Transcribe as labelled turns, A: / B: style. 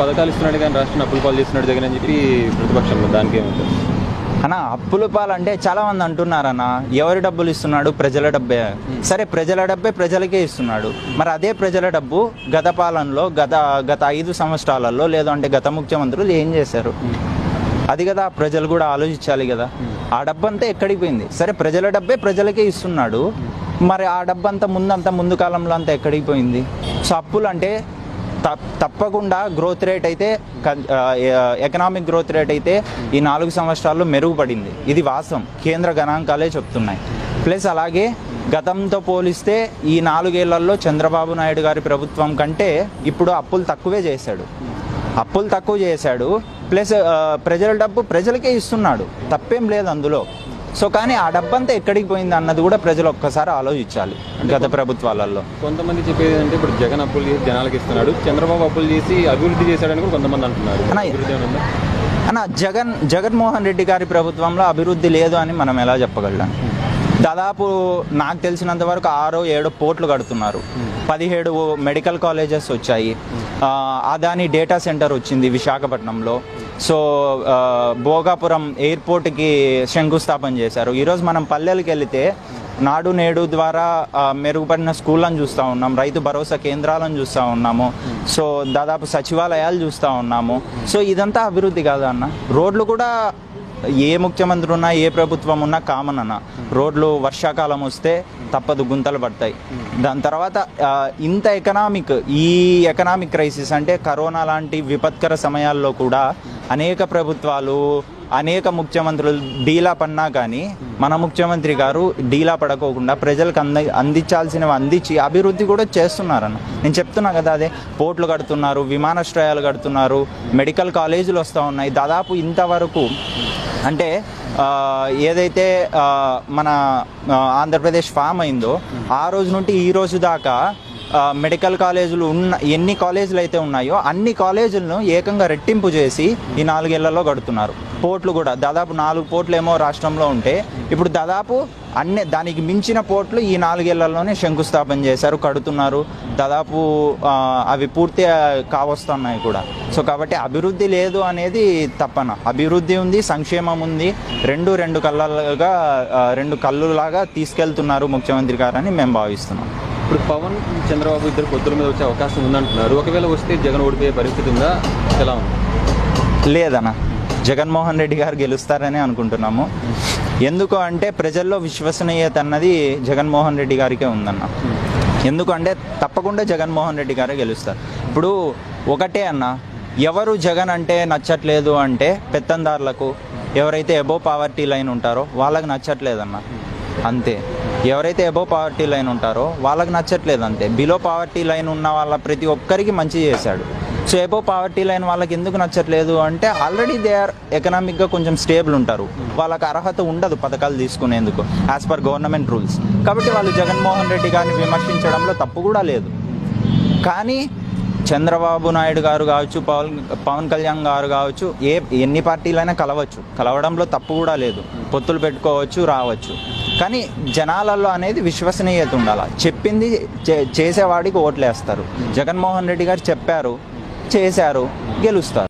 A: పథకాలు ఇస్తున్నాడు కానీ రాష్ట్రాన్ని అప్పులు పాలు చేస్తున్నాడు జగన్ అని చెప్పి ప్రతిపక్షంలో దానికి ఏమంటారు?
B: అన్న అప్పుల పాలంటే చాలా మంది అంటున్నారన్న. ఎవరి డబ్బులు ఇస్తున్నాడు? ప్రజల డబ్బే. సరే ప్రజల డబ్బే ప్రజలకే ఇస్తున్నాడు. మరి అదే ప్రజల డబ్బు గత పాలనలో గత గత ఐదు సంవత్సరాలలో లేదంటే గత ముఖ్యమంత్రులు ఏం చేశారు? అది కదా ప్రజలు కూడా ఆలోచించాలి కదా. ఆ డబ్బంతా ఎక్కడికి పోయింది? సరే ప్రజల డబ్బే ప్రజలకే ఇస్తున్నాడు. మరి ఆ డబ్బంతా ముందంతా ముందు కాలంలో అంతా ఎక్కడికి పోయింది? సో అప్పులు అంటే తప్పకుండా గ్రోత్ రేట్ అయితే ఎకనామిక్ గ్రోత్ రేట్ అయితే ఈ నాలుగు సంవత్సరాల్లో మెరుగుపడింది. ఇది వాస్తవం. కేంద్ర గణాంకాలే చెప్తున్నాయి. ప్లస్ అలాగే గతంతో పోలిస్తే ఈ నాలుగేళ్ళలో చంద్రబాబు నాయుడు గారి ప్రభుత్వం కంటే ఇప్పుడు అప్పులు తక్కువే చేశాడు. అప్పులు తక్కువ చేశాడు. ప్లస్ ప్రజల డబ్బు ప్రజలకే ఇస్తున్నాడు. తప్పేం లేదు అందులో. సో కానీ ఆ డబ్బంతా ఎక్కడికి పోయింది అన్నది కూడా ప్రజలు ఒక్కసారి ఆలోచించాలి గత ప్రభుత్వాలలో.
A: కొంతమంది చెప్పేది అంటే ఇప్పుడు జగన్ అప్పులు చేసి జనాలకు ఇస్తున్నాడు చంద్రబాబు అప్పులు చేసి అభివృద్ధి చేశాడని కూడా కొంతమంది అంటున్నారు.
B: అన్న, జగన్ జగన్మోహన్ రెడ్డి గారి ప్రభుత్వంలో అభివృద్ధి లేదు అని మనం ఎలా చెప్పగలం? దాదాపు నాకు తెలిసినంత వరకు ఆరో ఏడో పోర్ట్లు కడుతున్నారు. పదిహేడు మెడికల్ కాలేజెస్ వచ్చాయి. ఆ, అదాని డేటా సెంటర్ వచ్చింది విశాఖపట్నంలో. సో భోగాపురం ఎయిర్పోర్ట్కి శంకుస్థాపన చేశారు. ఈరోజు మనం పల్లెలకు వెళితే నాడు నేడు ద్వారా మెరుగుపడిన స్కూళ్ళను చూస్తూ ఉన్నాం రైతు భరోసా కేంద్రాలను చూస్తూ ఉన్నాము సో దాదాపు సచివాలయాలు చూస్తూ ఉన్నాము. సో ఇదంతా అభివృద్ధి కాదా అన్న? రోడ్లు కూడా ఏ ముఖ్యమంత్రి ఉన్నా ఏ ప్రభుత్వం ఉన్నా కామన్ అన్న. రోడ్లు వర్షాకాలం వస్తే తప్పదు గుంతలు పడతాయి. దాని తర్వాత ఇంత ఎకనామిక్ ఈ ఎకనామిక్ క్రైసిస్ అంటే కరోనా లాంటి విపత్కర సమయాల్లో కూడా అనేక ప్రభుత్వాలు అనేక ముఖ్యమంత్రులు డీలా పన్నా కానీ మన ముఖ్యమంత్రి గారు డీలా పడకోకుండా ప్రజలకు అంద అందించాల్సినవి అందించి అభివృద్ధి కూడా చేస్తున్నారన్న. నేను చెప్తున్నా కదా అదే పోర్ట్లు కడుతున్నారు విమానాశ్రయాలు కడుతున్నారు మెడికల్ కాలేజీలు వస్తూ ఉన్నాయి. దాదాపు ఇంతవరకు అంటే ఏదైతే మన ఆంధ్రప్రదేశ్ ఫామ్ అయిందో ఆ రోజు నుండి ఈ రోజు దాకా మెడికల్ కాలేజీలు ఉన్న ఎన్ని కాలేజీలు అయితే ఉన్నాయో అన్ని కాలేజీలను ఏకంగా రెట్టింపు చేసి ఈ నాలుగేళ్ళలో కడుతున్నారు పోర్ట్లు కూడా దాదాపు నాలుగు పోర్ట్లు ఏమో రాష్ట్రంలో ఉంటే ఇప్పుడు దాదాపు అన్ని దానికి మించిన పోర్ట్లు ఈ నాలుగేళ్ళలోనే శంకుస్థాపన చేశారు కడుతున్నారు. దాదాపు అవి పూర్తి కావస్తున్నాయి కూడా. సో కాబట్టి అభివృద్ధి లేదు అనేది తప్పన. అభివృద్ధి ఉంది సంక్షేమం ఉంది. రెండు రెండు కళ్ళగా రెండు కళ్ళులాగా తీసుకెళ్తున్నారు ముఖ్యమంత్రి గారని మేము భావిస్తున్నాం.
A: ఇప్పుడు పవన్ చంద్రబాబు ఇద్దరు పొత్తుల మీద వచ్చే అవకాశం ఉందంటున్నారు. ఒకవేళ వస్తే జగన్ ఓడిపోయే పరిస్థితి ఉందా? ఎలా ఉంది?
B: లేదన్నా. జగన్మోహన్ రెడ్డి గారు గెలుస్తారని అనుకుంటున్నాము. ఎందుకు అంటే ప్రజల్లో విశ్వసనీయత అన్నది జగన్మోహన్ రెడ్డి గారికే ఉందన్న. ఎందుకంటే తప్పకుండా జగన్మోహన్ రెడ్డి గారే గెలుస్తారు. ఇప్పుడు ఒకటే అన్న. ఎవరు జగన్ అంటే నచ్చట్లేదు అంటే పెత్తందారులకు ఎవరైతే ఎబో పావర్టీ లైన్ ఉంటారో వాళ్ళకి నచ్చట్లేదన్న. అంతే. ఎవరైతే ఎబో పావర్టీ లైన్ ఉంటారో వాళ్ళకి నచ్చట్లేదు అంతే. బిలో పావర్టీ లైన్ ఉన్న వాళ్ళ ప్రతి ఒక్కరికి మంచి చేశాడు. సో ఎబో పావర్టీ లైన్ వాళ్ళకి ఎందుకు నచ్చట్లేదు అంటే ఆల్రెడీ దే ఆర్ ఎకనామిక్గా కొంచెం స్టేబుల్ ఉంటారు. వాళ్ళకి అర్హత ఉండదు పథకాలు తీసుకునేందుకు యాజ్ పర్ గవర్నమెంట్ రూల్స్ కాబట్టి వాళ్ళు జగన్మోహన్ రెడ్డి గారిని విమర్శించడంలో తప్పు కూడా లేదు. కానీ చంద్రబాబు నాయుడు గారు కావచ్చు పవన్ పవన్ కళ్యాణ్ గారు కావచ్చు ఏ ఎన్ని పార్టీలైనా కలవచ్చు. కలవడంలో తప్పు కూడా లేదు. పొత్తులు పెట్టుకోవచ్చు రావచ్చు. కానీ జనాలలో అనేది విశ్వసనీయత ఉండాలి? చెప్పింది చే- చేసేవాడికి ఓట్లేస్తారు. జగన్మోహన్ రెడ్డి గారు చెప్పారు చేశారు గెలుస్తారు.